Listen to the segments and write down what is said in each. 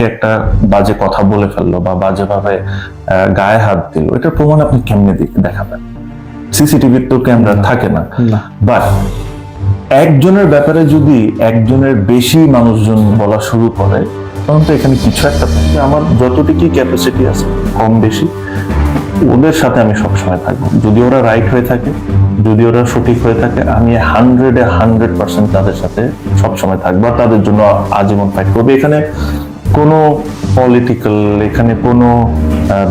মেয়েকে একটা বাজে কথা বলে ফেলল বা বাজেভাবে আহ, গায়ে হাত দিল এটার প্রমাণ আপনি কেমনে দেখাবেন? সিসিটিভির তো ক্যামেরা থাকে না। বাট একজনের ব্যাপারে যদি একজনের বেশি মানুষজন বলা শুরু করে তখন তো এখানে কিছু একটা থাকে আমার যতটুকু ক্যাপাসিটি আছে কম বেশি ওদের সাথে আমি সবসময় থাকব। যদি ওরা রাইট হয়ে থাকে যদি ওরা সঠিক হয়ে থাকে আমি হান্ড্রেডে হান্ড্রেড পার্সেন্ট তাদের সাথে সবসময় থাকব। তাদের জন্য আজীবন ফাইট করব। এখানে কোনো পলিটিক্যাল এখানে কোনো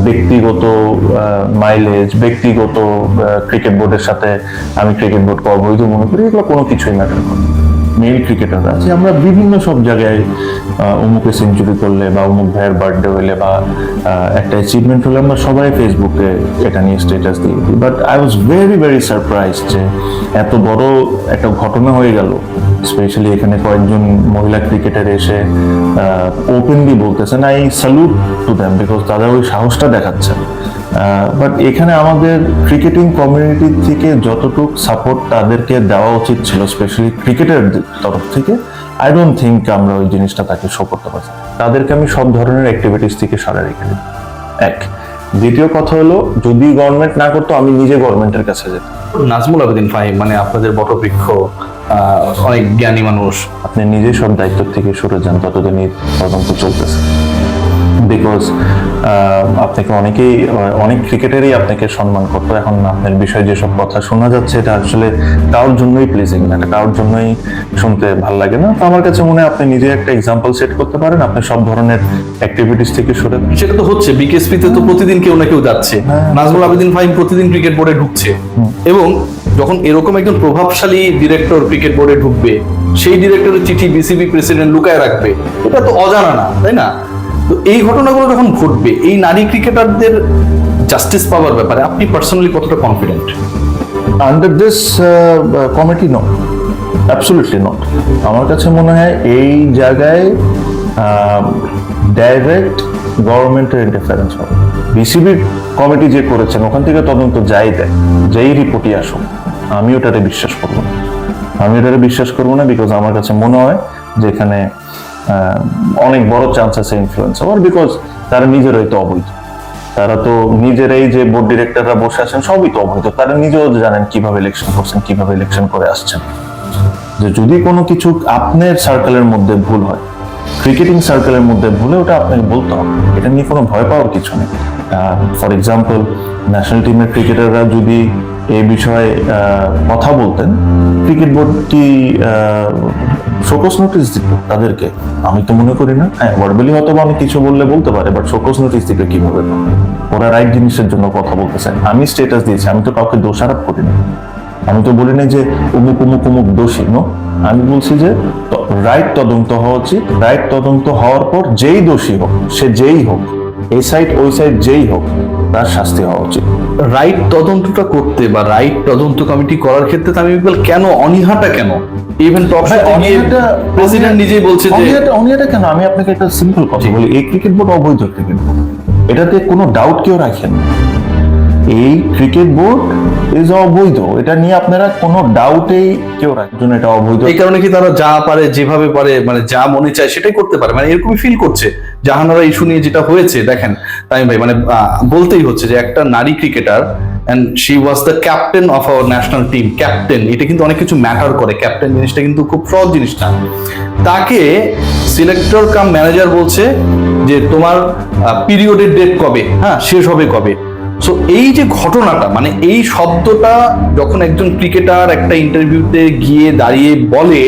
ব্যক্তিগত মাইলেজ ব্যক্তিগত ক্রিকেট বোর্ডের সাথে আমি ক্রিকেট বোর্ড অবৈধ মনে করি, এগুলো কোনো কিছুই ম্যাটার করে মেল ক্রিকেটার আছে। আমরা বিভিন্ন সব জায়গায় অমুকে সেঞ্চুরি করলে বা অমুক ভাইয়ের বার্থডে হলে বা একটা অ্যাচিভমেন্ট হলে আমরা সবাই ফেসবুকে এটা নিয়ে স্ট্যাটাস দিই। But I was very very surprise যে এত বড় একটা ঘটনা হয়ে গেল। স্পেশালি এখানে কয়েকজন মহিলা ক্রিকেটার এসে ওপেনলি বলতেছেন I salute to them because তারা ওই সাহসটা দেখাচ্ছে। বাট এখানে আমাদের ক্রিকেটিং কমিউনিটি থেকে যতটুকু সাপোর্ট তাদেরকে দেওয়া উচিত ছিল স্পেশালি ক্রিকেটের তরফ থেকে আই ডোন্ট থিঙ্ক আমরা ওই জিনিসটা তাকে শো করতে পারছি। তাদেরকে আমি সব ধরনের অ্যাক্টিভিটিস থেকে সারা রেখে দিই। এক দ্বিতীয় কথা হলো যদি গভর্নমেন্ট না করতো আমি নিজে গভর্নমেন্টের কাছে যেতাম। নাজমুল আবেদিন ফাহিম মানে আপনাদের বটবৃক্ষ আহ, অনেক জ্ঞানী মানুষ। আপনি নিজে সব দায়িত্ব থেকে সরে যান ততদিনই তদন্ত চলতেছে। বিকজ আপনাকে অনেকেই অনেক ক্রিকেটারই আপনাকে সম্মান করতো। এখন আপনার বিষয়ে যেসব কথা শোনা যাচ্ছে এটা আসলে কারোর জন্যই প্লিজিং না কারোর জন্যই শুনতে ভালো লাগে না। তো আমার কাছে মনে হয় আপনি নিজে একটা এক্সাম্পল সেট করতে পারেন আপনি সব ধরনের অ্যাক্টিভিটিস থেকে সরে সেটা তো হচ্ছে বিকেএসপিতে তো প্রতিদিন কেউ না কেউ যাচ্ছে। হ্যাঁ। নাজমুল আবেদিন ফাহিম প্রতিদিন ক্রিকেট বোর্ডে ঢুকছে। এবং যখন এরকম একজন প্রভাবশালী ডিরেক্টর ক্রিকেট বোর্ডে ঢুকবে সেই ডিরেক্টরের চিঠি বিসিবি প্রেসিডেন্ট লুকায় রাখবে এটা তো অজানা না তাই না? তো এই ঘটনাগুলো যখন ঘটবে, এই নারী ক্রিকেটারদের জাস্টিস পাওয়ার ব্যাপারে আপনি পার্সোনালি কতটা confident under this committee no absolutely not আমার কাছে মনে হয় এই জায়গায় ডাইরেক্ট গভর্নমেন্টের ইন্টারফারেন্স হবে। বিসিবির কমিটি যে করেছেন, ওখান থেকে তদন্ত যাই দেয়। যেই রিপোর্টই আসুক আমি ওটাতে বিশ্বাস করব না। আমি ওটাতে বিশ্বাস করব না বিকজ আমার কাছে মনে হয় যে এখানে অনেক বড় চান্স আছে ইনফ্লুয়েন্স হওয়ার বিকজ তারা নিজেরাই তো অবৈধ। তারা তো নিজেরাই যে বোর্ড ডিরেক্টররা বসে আছেন, সবই তো অবৈধ। তারা নিজেও জানেন কীভাবে ইলেকশন করছেন, কীভাবে ইলেকশন করে আসছেন। যে যদি কোনো কিছু আপনার সার্কেলের মধ্যে ভুল হয় ক্রিকেটিং সার্কেলের মধ্যে ভুলে ওটা আপনাকে বলতে হবে। এটা নিয়ে কোনো ভয় পাওয়ার কিছু নেই। ফর এক্সাম্পল ন্যাশনাল টিমের ক্রিকেটাররা যদি এই বিষয়ে কথা বলতেন ক্রিকেট বোর্ড কি শোকস নোটিস দিত তাদেরকে। আমি তো মনে করি না। হ্যাঁ ভার্বালি হয়তো অনেক কিছু বললে বলতে পারে বাট শোকস নোটিস দিতে কীভাবে? ওরা রাইট জিনিসের জন্য কথা বলতেছে। আমি স্টেটাস দিয়েছি, আমি তো কাউকে দোষারোপ করিনি। আমি তো বলি না যে অমুক অমুক অমুক দোষী নো আমি বলছি যে রাইট তদন্ত হওয়া উচিত। রাইট তদন্ত হওয়ার পর যেই দোষী হোক, সে যেই হোক, এই সাইড ওই সাইড যেই হোক তার শাস্তি হওয়া উচিত। রাইট তদন্তটা করতে বা রাইট তদন্ত কমিটি করার ক্ষেত্রে তামিম ইকবাল কেন অনীহাটা কেন? ইভেন প্রেসিডেন্ট নিজেই বলছে যে অনিহাটা কেন? আমি আপনাকে একটা সিম্পল কথা বলি। এই ক্রিকেট বোর্ড অবৈধ ক্রিকেট এটাতে কোনো ডাউট কেউ রাখেন। এই ক্রিকেট বোর্ড ইজ অবৈধ। এটা নিয়ে আপনারা কোনো ডাউটেই কেউ রাখবেন এটা অবৈধ। এই কারণে কি তারা যা পারে, যেভাবে পারে মানে যা মনে চায় সেটাই করতে পারে। মানে এরকমই ফিল করছে। জাহানারা ইস্যু নিয়ে যেটা হয়েছে, দেখেন তাই ভাই মানে বলতেই হচ্ছে যে একটা নারী cricketer and she was the captain of our national team captain এটা কিন্তু অনেক কিছু ম্যাটার করে। ক্যাপ্টেন জিনিসটা কিন্তু খুব সহজ জিনিস না তাকে সিলেক্টর কাম ম্যানেজার বলছে যে তোমার পিরিয়ডের ডেট কবে? হ্যাঁ শেষ হবে কবে? সো এই যে ঘটনাটা মানে এই শব্দটা যখন একজন ক্রিকেটার একটা ইন্টারভিউতে গিয়ে দাঁড়িয়ে বলে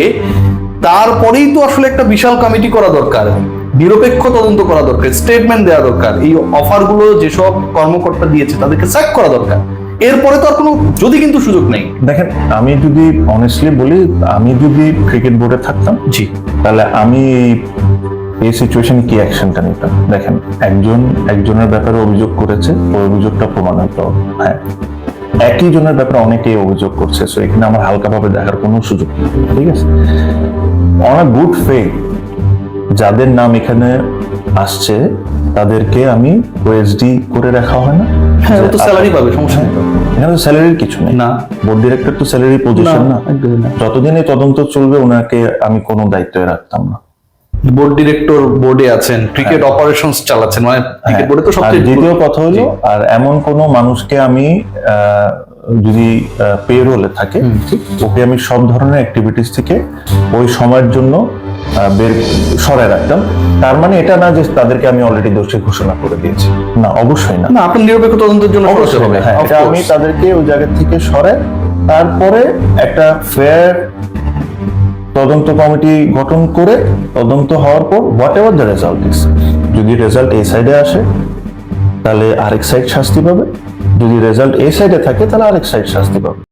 তারপরেই তো আসলে একটা বিশাল কমিটি করা দরকার। নিরপেক্ষ তদন্ত করা দরকার স্টেটমেন্ট দেওয়া দরকার। এই অফারগুলো যেসব কর্মকর্তা দিয়েছে তাদেরকে স্যাক করা দরকার। এরপরে তো আর কোনো যদি কিন্তু সুযোগ নেই। দেখেন আমি যদি অনেস্টলি বলি আমি যদি ক্রিকেট বোর্ডে থাকতাম জি। তাহলে আমি এই সিচুয়েশনে কি অ্যাকশনটা নিতাম দেখেন একজন একজনের ব্যাপারে অভিযোগ করেছে ওই অভিযোগটা প্রমাণিত হ্যাঁ একই জনের ব্যাপারে অনেকেই অভিযোগ করছে সো এখানে আমার হালকাভাবে দেখার কোনো সুযোগ নেই ঠিক আছে? অন আ গুড ফে যাদের নাম এখানে আসছে তাদেরকে আমি ওএসডি করে রাখা হয় না। হ্যাঁ তো স্যালারি পাবে সমস্যা নেই এখানে তো স্যালারির কিছু নেই। না। বোর্ড ডিরেক্টর তো স্যালারি পজিশন না। যতদিন এই তদন্ত চলবে ওনাকে আমি কোনো দায়িত্বে রাখতাম না। বোর্ড ডিরেক্টর বোর্ডে আছেন ক্রিকেট অপারেশনস চালাচ্ছেন মানে ক্রিকেট বোর্ডে তো সবচেয়ে দ্বিতীয় কথা হলো আর এমন কোন মানুষকে আমি যদি পে রোলে থাকে ওকে আমি সব ধরনের অ্যাক্টিভিটিস থেকে ওই সময়ের জন্য বের সরাই রাখতাম। তার মানে এটা না যে তাদেরকে আমি অলরেডি দোষী ঘোষণা করে দিয়েছি। না অবশ্যই না। না আপনি নিরপেক্ষ তদন্তের জন্য অবশ্যই হবে হ্যাঁ, আমি তাদেরকে ওই জায়গা থেকে সরাই তারপরে একটা ফেয়ার তদন্ত কমিটি গঠন করে তদন্ত হওয়ার পর whatever the result is যদি রেজাল্ট এই সাইডে আসে, তাহলে আরেক সাইড শাস্তি পাবে। যদি রেজাল্ট এই সাইডে থাকে, তাহলে আরেক সাইড শাস্তি পাবে।